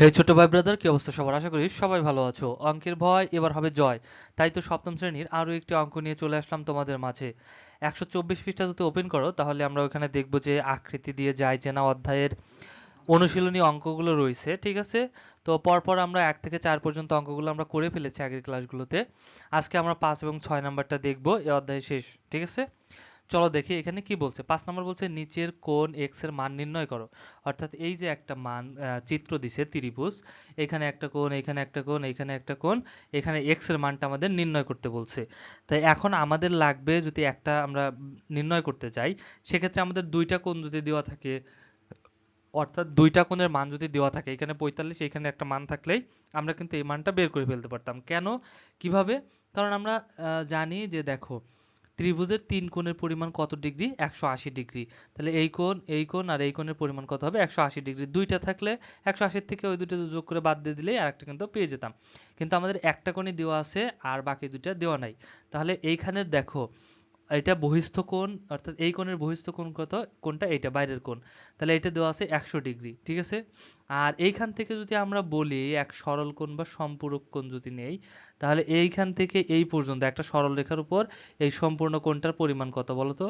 হে ছোট ভাই ব্রাদার কি অবস্থা সবার? আশা করি সবাই ভালো আছো। অঙ্কের ভয়, এবার হবে জয়। তাই তো সপ্তম শ্রেণির আরও একটি অঙ্ক নিয়ে চলে আসলাম তোমাদের মাঝে। একশো চব্বিশ পৃষ্ঠা যদি ওপেন করো, তাহলে আমরা ওখানে দেখব যে আকৃতি দিয়ে যায় চেনা অধ্যায়ের অনুশীলনী অঙ্কগুলো রয়েছে, ঠিক আছে? তো পরপর আমরা এক থেকে চার পর্যন্ত অঙ্কগুলো আমরা করে ফেলেছি আগের ক্লাসগুলোতে আজকে আমরা পাঁচ এবং ছয় নাম্বারটা দেখব, এই অধ্যায় শেষ, ঠিক আছে? চলো দেখি এখানে কি বলছে। পাঁচ নম্বর বলছে, নিচের কোণ এক্সের মান নির্ণয় করো। অর্থাৎ এই যে একটা মান চিত্র দিছে ত্রিভুজ, এখানে একটা কোণ, এখানে একটা কোণ, এখানে একটা কোণ, এখানে এক্সের মানটা আমাদের নির্ণয় করতে বলছে। তাই এখন আমাদের লাগবে যদি একটা আমরা নির্ণয় করতে চাই, সেক্ষেত্রে আমাদের দুইটা কোণ যদি দেওয়া থাকে, অর্থাৎ দুইটা কোণের মান যদি দেওয়া থাকে, এখানে পঁয়তাল্লিশ, এখানে একটা মান থাকলেই আমরা কিন্তু এই মানটা বের করে ফেলতে পারতাম। কেন? কীভাবে? কারণ আমরা জানি যে দেখো ত্রিভুজের তিন কোণের পরিমাণ কত ডিগ্রি? একশো আশি ডিগ্রি। তাহলে এই কোণ এই কোণ আর এই কোণের পরিমাণ কত হবে? একশো আশি ডিগ্রি। দুইটা থাকলে একশো আশির থেকে ওই দুটো যোগ করে বাদ দিয়ে দিলেই আর একটা কিন্তু পেয়ে যেতাম। কিন্তু আমাদের একটা কোণই দেওয়া আছে আর বাকি দুইটা দেওয়া নাই। তাহলে এইখানে দেখো এটা বহিস্থ কোণ, অর্থাৎ এই কোণের বহিস্থ কোণ কত? কোণটা এইটা, বাইরের কোণ। তাহলে এটা দেওয়া আছে একশো ডিগ্রি, ঠিক আছে? আর এইখান থেকে যদি আমরা বলি এক সরল কোণ বা সম্পূরক কোণ যদি নেই, তাহলে এইখান থেকে এই পর্যন্ত, একটা সরল রেখার উপর এই সম্পূর্ণ কোণটার পরিমাণ কত বলো তো?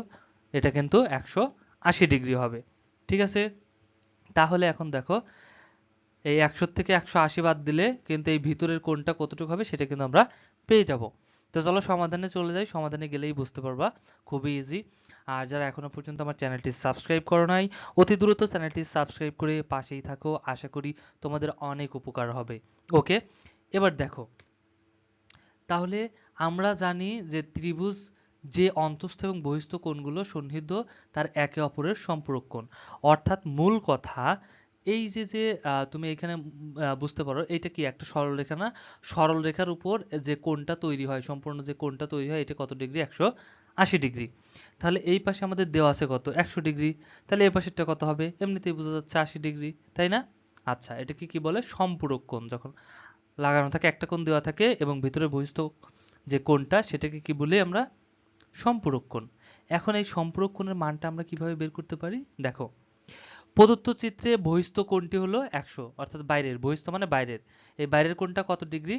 এটা কিন্তু একশো আশি ডিগ্রি হবে, ঠিক আছে? তাহলে এখন দেখো, এই একশো থেকে একশো আশি বাদ দিলে কিন্তু এই ভিতরের কোণটা কতটুকু হবে সেটা কিন্তু আমরা পেয়ে যাব। তো চলো সমাধানে চলে যাই, সমাধানে গেলেই বুঝতে পারবা, খুবই ইজি আর যারা এখনও পর্যন্ত আমার চ্যানেলটি সাবস্ক্রাইব করো নাই, অতি দ্রুত চ্যানেলটি সাবস্ক্রাইব করে পাশেই থাকো, আশা করি তোমাদের অনেক উপকার হবে। ওকে, এবার দেখো। তাহলে আমরা জানি যে ত্রিভুজ যে অন্তস্থ এবং বহিস্থ কোণগুলো সন্নিহিত, তার একে অপরের সম্পূরক কোণ। অর্থাৎ মূল কথা এই যে যে তুমি এখানে বুঝতে পারো এটা কি একটা সরলরেখা না? সরলরেখার উপর যে কোণটা তৈরি হয়, সম্পূর্ণ যে কোণটা তৈরি হয়, এটা কত ডিগ্রি? একশো আশি ডিগ্রি। তাহলে এই পাশে আমাদের দেওয়া আছে কত? একশো ডিগ্রি। তাহলে এই পাশেরটা কত হবে? এমনিতেই বোঝা যাচ্ছে আশি ডিগ্রি, তাই না? আচ্ছা এটাকে কি বলে? সম্পূরক কোণ। যখন লাগানো থাকে, একটা কোণ দেওয়া থাকে এবং ভিতরে বহিস্থ যে কোণটা, সেটাকে কি বলি আমরা? সম্পূরক কোণ। এখন এই সম্পূরক কোণের মানটা আমরা কীভাবে বের করতে পারি? দেখো প্রদত্ত চিত্রে বহিস্থ কোণটি হলো একশো, অর্থাৎ বাইরের। বহিস্থ মানে বাইরের। এই বাইরের কোণটা কত ডিগ্রি?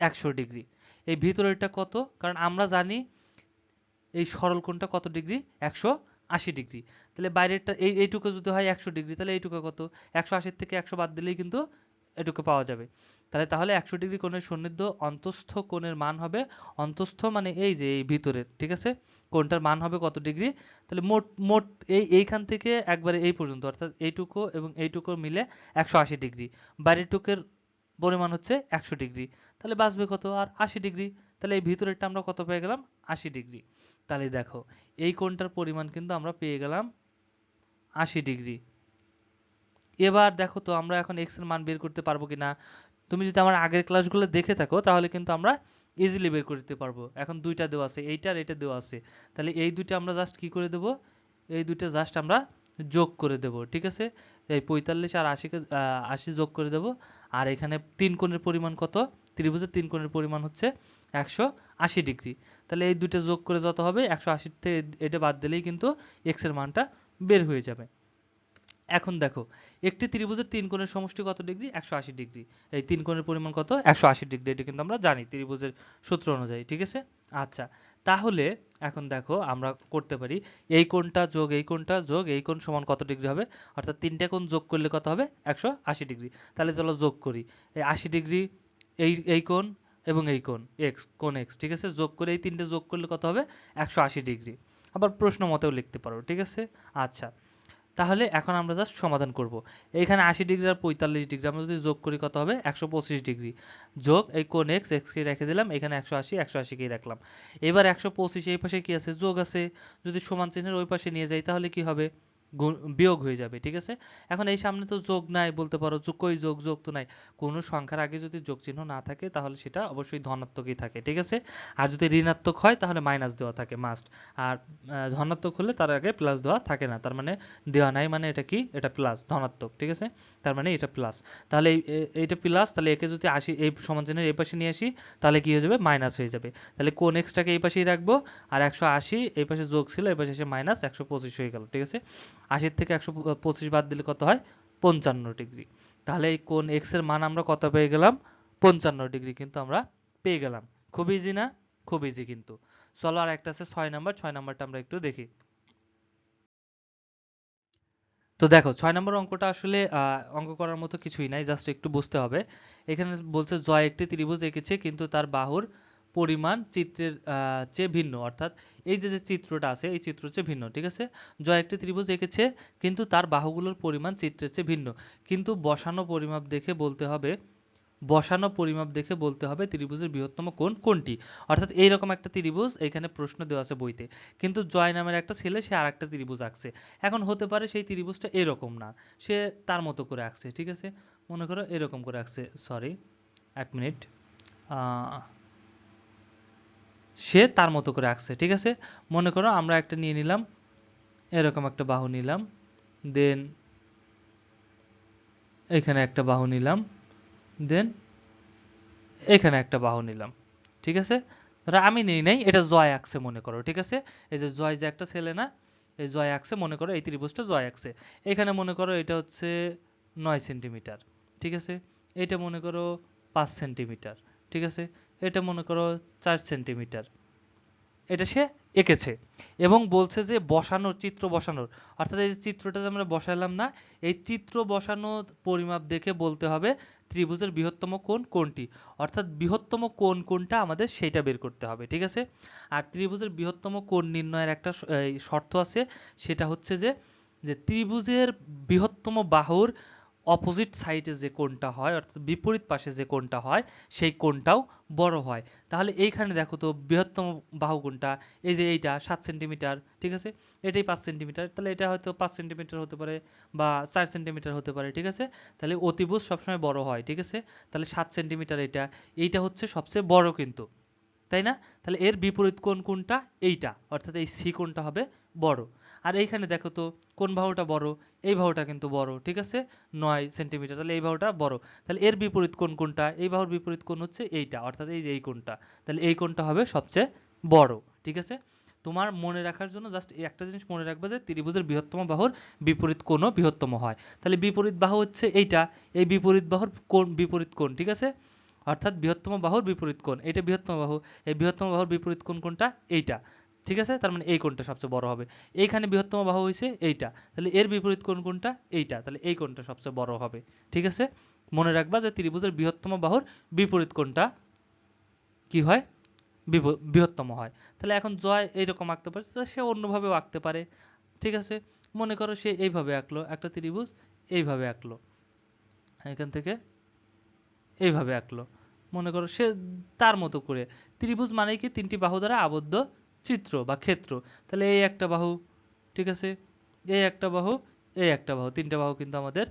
একশো ডিগ্রি। এই ভিতরেরটা কত? কারণ আমরা জানি এই সরল কোণটা কত ডিগ্রি? একশো আশি ডিগ্রি। তাহলে বাইরেরটা এই, এইটুকু যদি হয় একশো ডিগ্রি, তাহলে এইটুকু কত? একশো আশির থেকে একশো বাদ দিলেই কিন্তু এটুকু পাওয়া যাবে। তাহলে তাহলে একশো ডিগ্রি কোণের সন্নিধ্য অন্তস্থ কোণের মান হবে, অন্তস্থ মানে এই যে, এই ভিতরের, ঠিক আছে? কোণটার মান হবে কত ডিগ্রি? তাহলে মোট মোট এই, এইখান থেকে একবারে এই পর্যন্ত, অর্থাৎ এইটুকু এবং এইটুকু মিলে একশো আশি ডিগ্রি। বাইরেরটুকের পরিমাণ হচ্ছে একশো ডিগ্রি। তাহলে বাঁচবে কত? আর আশি ডিগ্রি। তাহলে এই ভিতরেরটা আমরা কত পেয়ে গেলাম? আশি ডিগ্রি। তাহলে দেখো, এই কোণটার পরিমাণ কিন্তু আমরা পেয়ে গেলাম আশি ডিগ্রি। এবার দেখো তো আমরা এখন এক্সের মান বের করতে পারব কিনা। তুমি যদি আমার আগের ক্লাসগুলো দেখে থাকো, তাহলে কিন্তু আমরা ইজিলি বের করতে পারব। এখন দুইটা দেওয়া আছে এইটা আর এটা দেওয়া আছে। তাহলে এই দুইটা আমরা জাস্ট কি করে দেব? এই দুইটা জাস্ট আমরা যোগ করে দেব, ঠিক আছে? এই পঁয়তাল্লিশ আর আশিকে আশি যোগ করে দেব। আর এখানে তিন কোণের পরিমাণ কত? ত্রিভুজের তিন কোণের পরিমাণ হচ্ছে একশো আশি ডিগ্রি। তাহলে এই দুইটা যোগ করে যত হবে, একশো আশির থেকে এটা বাদ দিলেই কিন্তু এক্সের মানটা বের হয়ে যাবে। এখন দেখো, একটি ত্রিভুজের তিন কোণের সমষ্টি কত ডিগ্রি? একশো আশি ডিগ্রি। এই তিন কোণের পরিমাণ কত? একশো আশি ডিগ্রি। এটা কিন্তু আমরা জানি ত্রিভুজের সূত্র অনুযায়ী, ঠিক আছে? আচ্ছা তাহলে এখন দেখো আমরা করতে পারি, এই কোণটা যোগ, এই কোণটা যোগ, এই কোণ সমান কত ডিগ্রি হবে? অর্থাৎ তিনটে কোণ যোগ করলে কত হবে? একশো আশি ডিগ্রি। তাহলে চলো যোগ করি। এই আশি ডিগ্রি, এই এই কোণ এবং এই কোণ এক্স কোণ এক্স ঠিক আছে? যোগ করে এই তিনটে যোগ করলে কত হবে? একশো আশি ডিগ্রি। আবার প্রশ্ন মতেও লিখতে পারো, ঠিক আছে? আচ্ছা তাহলে এখন আমরা জাস্ট সমাধান করব। এখানে আশি ডিগ্রি আর পঁয়তাল্লিশ ডিগ্রি আমরা যদি যোগ করি কত হবে? একশো পঁচিশ ডিগ্রি যোগ, এই কোণ এক্স এক্সকে রেখে দিলাম, এখানে একশো আশি, একশো আশিকেই রাখলাম। এবার একশো পঁচিশ এই পাশে কি আছে? যোগ আছে। যদি সমান চিহ্নের ওই পাশে নিয়ে যাই তাহলে কি হবে? বিয়োগ হয়ে যাবে, ঠিক আছে? এখন এই সামনে তো যোগ নাই বলতে পারো, যোগ কই যোগ যোগ তো নাই। কোনো সংখ্যার আগে যদি যোগ চিহ্ন না থাকে, তাহলে সেটা অবশ্যই ধনাত্মকই থাকে, ঠিক আছে? আর যদি ঋণাত্মক হয়, তাহলে মাইনাস দেওয়া থাকে মাস্ট আর ধনাত্মক হলে তার আগে প্লাস দেওয়া থাকে না, তার মানে দেওয়া নাই মানে এটা কি? এটা প্লাস ধনাত্মক, ঠিক আছে? তার মানে এটা প্লাস তাহলে এই- এইটা প্লাস তাহলে একে যদি আসি এই সমান চিহ্নের এই পাশে নিয়ে আসি, তাহলে কি হয়ে যাবে? মাইনাস হয়ে যাবে। তাহলে কোন এক্সটাকে এই পাশেই রাখব? আর একশো আশি, এই পাশে যোগ ছিল, এই পাশে এসে মাইনাস একশো পঁচিশ হয়ে গেল, ঠিক আছে? আশির থেকে একশো পঁচিশ বাদ দিলে কত হয়? পঞ্চান্ন ডিগ্রি। তাহলে এই কোণ এক্সের মান আমরা কত পেয়ে গেলাম? পঞ্চান্ন ডিগ্রি কিন্তু আমরা পেয়ে গেলাম। খুব ইজি না? খুব ইজি কিন্তু। চলো আর একটা আছে, ছয় নাম্বার। ছয় নাম্বারটা আমরা একটু দেখি। তো দেখো, ছয় নম্বর অঙ্কটা আসলে অঙ্ক করার মতো কিছুই নাই, জাস্ট একটু বুঝতে হবে। এখানে বলছে জয় একটি ত্রিভুজ এঁকেছে, কিন্তু তার বাহুর পরিমাণ চিত্রের চেয়ে ভিন্ন। অর্থাৎ এই যে যে চিত্রটা আছে এই চিত্র চেয়ে ভিন্ন ঠিক আছে? জয় একটি ত্রিভুজ এঁকেছে কিন্তু তার বাহুগুলোর পরিমাণ চিত্রের চেয়ে ভিন্ন। কিন্তু বসানো পরিমাপ দেখে বলতে হবে বসানো পরিমাপ দেখে বলতে হবে ত্রিভুজের বৃহত্তম কোণ কোনটি? অর্থাৎ এইরকম একটা ত্রিভুজ এখানে প্রশ্ন দেওয়া আছে বইতে। কিন্তু জয় নামের একটা ছেলে সে আরেকটা ত্রিভুজ আঁকছে। এখন হতে পারে সেই ত্রিভুজটা এরকম না সে তার মতো করে আঁকছে ঠিক আছে? মনে করো এরকম করে আঁকছে সরি এক মিনিট। আহ, সে তার মতো করে আঁকছে, ঠিক আছে? মনে করো আমরা একটা নিয়ে নিলাম, এরকম একটা বাহু নিলাম দেন এখানে একটা বাহু নিলাম দেন এখানে একটা বাহু নিলাম, ঠিক আছে? ধরো আমি নিই নাই, এটা জয় আঁকছে মনে করো, ঠিক আছে? এই যে জয় যে একটা ছেলে না, এই জয় আঁকছে মনে করো এই ত্রিভুজটা জয় আঁকছে। এখানে মনে করো এটা হচ্ছে নয় সেন্টিমিটার ঠিক আছে? এটা মনে করো পাঁচ সেন্টিমিটার ঠিক আছে? এটা মনে করো চার সেন্টিমিটার। এটা সে এঁকেছে এবং বলছে যে বসানোর, চিত্র বসানোর। অর্থাৎ এই চিত্রটা যে আমরা বসালাম না, এই চিত্র বসানোর পরিমাপ দেখে বলতে হবে ত্রিভুজের বৃহত্তম কোণ কোনটি। অর্থাৎ বৃহত্তম কোণ কোনটা আমাদের সেইটা বের করতে হবে, ঠিক আছে? আর ত্রিভুজের বৃহত্তম কোণ নির্ণয়ের একটা শর্ত আছে, সেটা হচ্ছে যে যে ত্রিভুজের বৃহত্তম বাহুর অপোজিট সাইডে যে কোণটা হয়, অর্থাৎ বিপরীত পাশে যে কোণটা হয়, সেই কোণটাও বড় হয়। তাহলে এইখানে দেখো তো বৃহত্তম বাহু কোণটা, এই যে এইটা, সাত সেন্টিমিটার ঠিক আছে? এটাই পাঁচ সেন্টিমিটার তাহলে এটা হয়তো পাঁচ সেন্টিমিটার হতে পারে বা চার সেন্টিমিটার হতে পারে, ঠিক আছে? তাহলে অতিভুজ সবসময় বড় হয়, ঠিক আছে? তাহলে সাত সেন্টিমিটার এটা, এইটা হচ্ছে সবচেয়ে বড় কিন্তু। তাই না? তাহলে এর বিপরীত কোণ কোনটা? এইটা। অর্থাৎ এই সি কোণটা হবে? বড়। আর এইখানে দেখো তো, কোন বাহুটা বড়? এই বাহুটা কিন্তু বড়, ঠিক আছে? নয় সেন্টিমিটার। তাহলে এই বাহুটা বড়। তাহলে এর বিপরীত কোণ কোনটা? এই বাহুর বিপরীত কোণ হচ্ছে এইটা। অর্থাৎ এই যে এই কোণটা তাহলে এই কোণটা হবে সবচেয়ে বড়, ঠিক আছে? তোমার মনে রাখার জন্য জাস্ট একটা জিনিস মনে রাখবে যে ত্রিভুজের বৃহত্তম বাহুর বিপরীত কোণও বৃহত্তম হয়। তাহলে বিপরীত বাহু হচ্ছে এইটা। এই বিপরীত বাহুর কোণ বিপরীত কোণ ঠিক আছে? অর্থাৎ বৃহত্তম বাহুর বিপরীত কোণ। এটা বৃহত্তম বাহু। এই বৃহত্তম বাহুর বিপরীত কোণ কোনটা এইটা। ঠিক আছে? তার মানে এই কোণটা সবচেয়ে বড় হবে। এইখানে বৃহত্তম বাহু হয়েছে এইটা। তাহলে এর বিপরীত কোণ কোনটা এইটা। তাহলে এই কোণটা সবচেয়ে বড় হবে। ঠিক আছে? মনে রাখবা যে ত্রিভুজের বৃহত্তম বাহুর বিপরীত কোণটা কি হয়? বৃহত্তম হয়। তাহলে এখন জয় এইরকম আঁকতে পারে সে অন্যভাবেও আঁকতে পারে। ঠিক আছে? মনে করো সে এইভাবে আঁকলো, একটা ত্রিভুজ এইভাবে আঁকলো। এখান থেকে এইভাবে আঁকলো। মনে করো, সে তার মতো করে। ত্রিভুজ মানে কি তিনটি বাহু দ্বারা আবদ্ধ চিত্র বা ক্ষেত্র। তাহলে এই একটা বাহু, ঠিক আছে? এই একটা বাহু, এই একটা বাহু, তিনটা বাহু কিন্তু আমাদের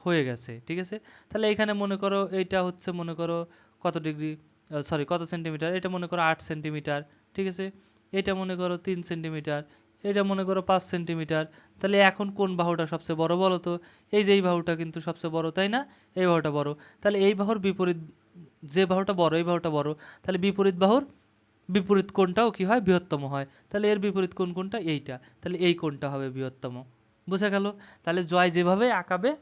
হয়ে গেছে, ঠিক আছে? তাহলে এখানে মনে করো, এইটা হচ্ছে মনে করো কত ডিগ্রি সরি কত সেন্টিমিটার এটা মনে করো আট সেন্টিমিটার ঠিক আছে? এটা মনে করো তিন সেন্টিমিটার এটা মনে করো পাঁচ সেন্টিমিটার তাহলে এখন কোন বাহুটা সবচেয়ে বড় বলো তো এই যে এই বাহুটা কিন্তু সবচেয়ে বড়, তাই না? এই বাহুটা বড়। তাহলে এই বাহুর বিপরীত যে বাহুটা বড়, এই বাহুটা বড়, তাহলে বিপরীত বাহুর বিপরীত কোণটাও কি হয়? বৃহত্তম হয়। তাহলে এর বিপরীত কোণ কোনটা? এইটা। তাহলে এই কোণটা হবে বৃহত্তম। বোঝা গেল? তাহলে জয় যেভাবে আঁকাবে,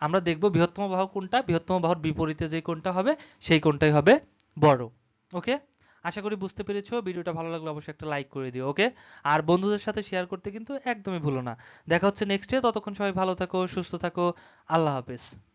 আমরা দেখব বৃহত্তম বাহু কোনটা? বৃহত্তম বাহুর বিপরীতে যে কোণটা হবে, সেই কোণটাই হবে বড়। ওকে? আশা করি বুঝতে পেরেছ। ভিডিওটা ভালো লাগলে অবশ্যই একটা লাইক করে দিও, ওকে? আর বন্ধুদের সাথে শেয়ার করতে কিন্তু একদমই ভুলো না। দেখা হচ্ছে নেক্সট ডে ততক্ষণ সবাই ভালো থাকো, সুস্থ থাকো। আল্লাহ হাফেজ।